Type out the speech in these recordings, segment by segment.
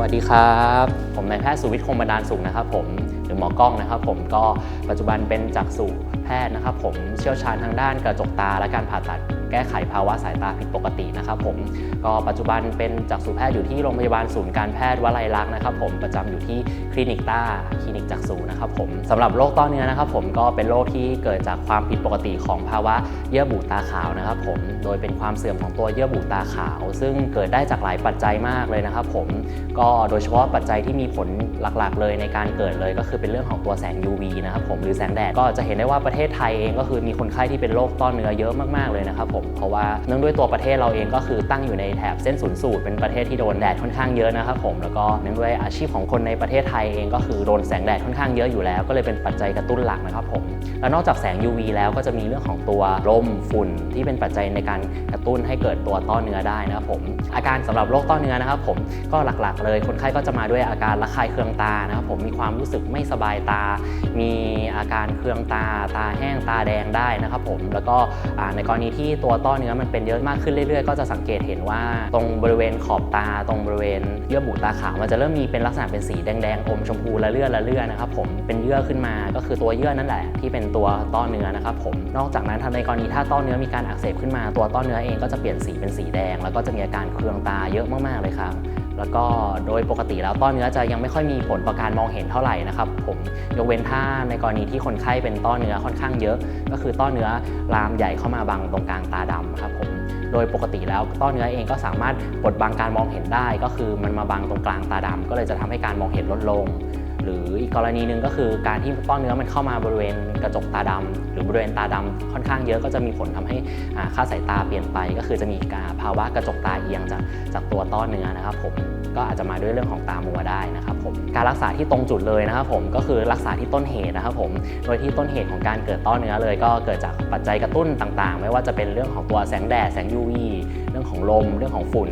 วัสดีครับ ผมนายแพทย์สุวิทย์คงบรรดาลสุขนะครับผมหรือหมอกล้องนะครับ ผมก็ปัจจุบันเป็นจักษุแพทย์นะครับ ผมเชี่ยวชาญทางด้านกระจกตาและการผ่าตัด แก้ไขภาวะสายตาผิดปกตินะครับผมก็ปัจจุบันเป็นจักษุแพทย์อยู่ที่โรงพยาบาลศูนย์การแพทย์วลัยลักษณ์นะครับผมประจำอยู่ที่คลินิกต้าคลินิกจักษุนะครับผมสำหรับโรคต้อเนื้อนะครับผมก็เป็นโรคที่เกิดจากความผิดปกติของภาวะเยื่อบุตาขาวนะครับผมโดยเป็นความเสื่อมของตัวเยื่อบุตาขาว ซึ่งเกิดได้จากหลายปัจจัยมากเลยนะครับผมก็โดยเฉพาะปัจจัยที่มีผลหลักๆ เลยในการเกิดเลยก็คือเป็นเรื่องของตัวแสง UV นะครับผมหรือแสงแดดก็จะเห็นได้ว่าประเทศไทยเองก็คือมีคนไข้ที่เป็นโรคต้อเนื้อเยอะมากๆเลยนะครับผมเพราะว่าเนื่องด้วยตัวประเทศเราเองก็คือตั้งอยู่ในแถบเส้นศูนย์สูตรเป็นประเทศที่โดนแดดค่อนข้างเยอะนะครับผมแล้วก็เนื่องด้วยอาชีพของคนในประเทศไทยเองก็คือโดนแสงแดดค่อนข้างเยอะอยู่แล้ว ก็เลยเป็นปัจจัยกระตุ้นหลักนะครับผมแล้วนอกจากแสง UV แล้วก็จะมีเรื่องของตัวลมฝุ่นที่เป็นปัจจัยในการกระตุ้นให้เกิดตัวต้อเนื้อได้นะครับผมอาการสำหรับโรคต้อเนื้อนะครับผมก็หลักๆ เลยคนไข้ก็จะมาด้วยอาการระคายเคืองตานะครับผมมีความรู้สึกไม่สบายตา มีอาการเคืองตา ตาแห้งตาแดงได้นะครับผมแล้วก็ในกรณีที่ตัวต้อเนื้อมันเป็นเยอะมากขึ้นเรื่อยๆ ก็จะสังเกตเห็นว่าตรงบริเวณขอบตา ตรงบริเวณเยื่อบุตาขาวมันจะเริ่มมีเป็นลักษณะเป็นสีแดงๆอมชมพูละเลือดละเลือดนะครับผมเป็นเยื่อขึ้นมาก็คือตัวเยื่อนั่นแหละ ที่เป็นตัวต้อเนื้อนะครับผมนอกจากนั้นถ้าในกรณีถ้าต้อเนื้อมีการอักเสบขึ้นมาตัวต้อเนื้อเองก็จะเปลี่ยนสีเป็นสีแดง แล้วก็จะมีอาการเคืองตาเยอะมากๆเลยครับ แล้วก็โดยปกติแล้วต้อเนื้อจะยังไม่ค่อยมีผลต่อการมองเห็นเท่าไหร่นะครับผมยกเว้นถ้าในกรณีที่คนไข้เป็นต้อเนื้อค่อนข้างเยอะ ก็คือต้อเนื้อลามใหญ่เข้ามาบังตรงกลางตาดำครับผมโดยปกติแล้วต้อเนื้อเองก็สามารถบดบังการมองเห็นได้ ก็คือมันมาบังตรงกลางตาดำก็เลยจะทำให้การมองเห็นลดลง หรืออีกกรณีหนึ่งก็คือการที่ต้อเนื้อมันเข้ามาบริเวณกระจกตาดำหรือบริเวณตาดำค่อนข้างเยอะก็จะมีผลทำให้ค่าสายตาเปลี่ยนไป ก็คือจะมีการภาวะกระจกตาเอียงจากจากตัวต้อเนื้อนะครับผมก็อาจจะมาด้วยเรื่องของตามัวได้นะครับผมการรักษาที่ตรงจุดเลยนะครับผมก็คือรักษาที่ต้นเหตุนะครับผมโดยที่ต้นเหตุของการเกิดต้อเนื้อเลย ก็เกิดจากปัจจัยกระตุ้นต่างๆ ไม่ว่าจะเป็นเรื่องของตัวแสงแดดแสง UV รื่องของลม เรื่องของฝุ่น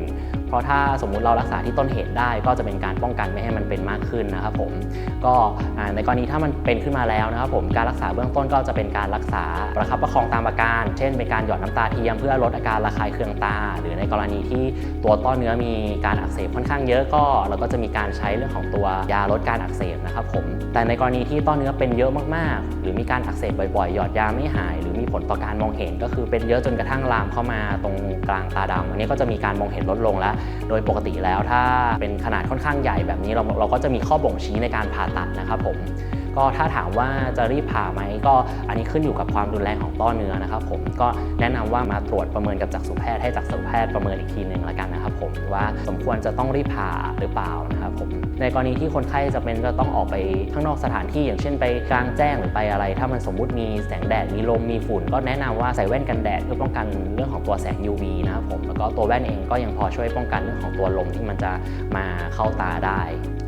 เพราะถ้าสมมุติเรารักษาที่ต้นเหตุได้ ก็จะเป็นการป้องกันไม่ให้มันเป็นมากขึ้นนะครับผมก็ในกรณีถ้ามันเป็นขึ้นมาแล้วนะครับผมการรักษาเบื้องต้นก็จะเป็นการรักษาประคับประคองตามอาการ เช่น เป็นการหยอดน้ำตาเทียมเพื่อลดอาการระคายเคืองตา หรือในกรณีที่ตัวต้อเนื้อมีการอักเสบค่อนข้างเยอะก็เราก็จะมีการใช้เรื่องของตัวยาลดการอักเสบนะครับผมแต่ในกรณีที่ต้อเนื้อเป็นเยอะมากๆ หรือมีการอักเสบบ่อยๆ หยอดยาไม่หาย หรือมีผลต่อการมองเห็นก็คือเป็นเยอะจนกระทั่งลามเข้ามาตรงกลางตาดำอันนี้ก็จะมีการมองเห็นลดลงแล้ว โดยปกติแล้วถ้าเป็นขนาดค่อนข้างใหญ่แบบนี้เราเราก็จะมีข้อบ่งชี้ในการผ่าตัดนะครับผม ก็ถ้าถามว่าจะรีบผ่าไหมก็อันนี้ขึ้นอยู่กับความรุนแรงของต้อเนื้อนะครับผมก็แนะนำว่ามาตรวจประเมินกับจักษุแพทย์ให้จักษุแพทย์ประเมินอีกทีหนึ่งล้วกันนะครับผมว่าสมควรจะต้องรีบผ่าหรือเปล่านะครับผมในกรณีที่คนไข้จะเป็นจะต้องออกไปข้างนอกสถานที่อย่างเช่นไปกลางแจ้งหรือไปอะไร ถ้ามันสมมุติมีแสงแดดมีลมมีฝุ่น ก็แนะนำว่าใส่แว่นกันแดดเพื่อป้องกันเรื่องของตัวแสง UV นะครับผมแล้วก็ตัวแว่นเองก็ยังพอช่วยป้องกันเรื่องของตัวลมที่มันจะมาเข้าตาได้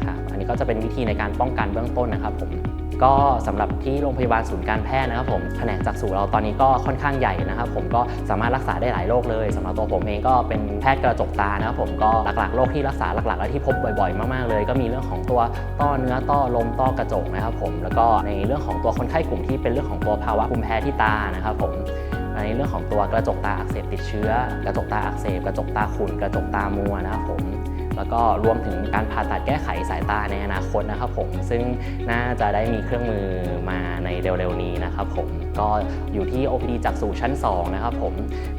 ครับอันนี้ก็จะเป็นวิธีในการป้องกันเบื้องต้นนะครับผม ก็สำหรับที่โรงพยาบาลศูนย์การแพทย์นะครับผมแผนกจักษุเราตอนนี้ก็ค่อนข้างใหญ่นะครับผมก็สามารถรักษาได้หลายโรคเลยสำหรับตัวผมเองก็เป็นแพทย์กระจกตานะครับผมก็หลักๆโรคที่รักษาหลักๆและที่พบบ่อยๆ มากๆเลย ก็มีเรื่องของตัวต้อเนื้อต้อลมต้อกระจกนะครับผมแล้วก็ในเรื่องของตัวคนไข้กลุ่มที่เป็นเรื่องของตัวภาวะภูมิแพ้ที่ตานะครับผมในเรื่องของตัวกระจกตาอักเสบติดเชื้อ กระจกตาอักเสบ กระจกตาขุ่นกระจกตามัวนะครับผม แล้วก็รวมถึงการผ่าตัดแก้ไขสายตาในอนาคตนะครับผมซึ่งน่าจะได้มีเครื่องมือมาในเร็วๆนี้นะครับผมก็อยู่ที่ OPD จากสู่ชั้น 2 นะครับผม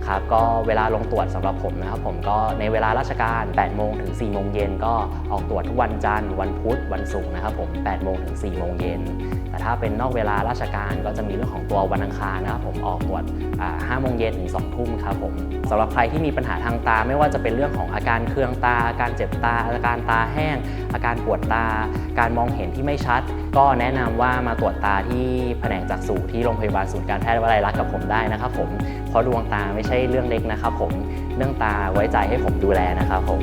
ครับก็เวลาลงตรวจสำหรับผมนะครับผมก็ในเวลาราชการ 8 โมงถึง 4 โมงเย็นก็ออกตรวจทุกวันจันทร์วันพุธวันศุกร์นะครับผม 8 โมงถึง 4 โมงเย็น แต่ถ้าเป็นนอกเวลาราชการก็จะมีเรื่องของตัววันอังคารนะครับผมออกตรวจอ่า5โมงเย็นถึง2ทุ่มครับผมสำหรับใครที่มีปัญหาทางตา ไม่ว่าจะเป็นเรื่องของอาการเคืองตา อาการเจ็บตา อาการตาแห้ง อาการปวดตา การมองเห็นที่ไม่ชัด ก็แนะนำว่ามาตรวจตาที่แผนกจักษุที่โรงพยาบาลศูนย์การแพทย์วลัยลักกับผมได้นะครับผมเพราะดวงตาไม่ใช่เรื่องเล็กนะครับผมเรื่องตาไว้ใจให้ผมดูแลนะครับผม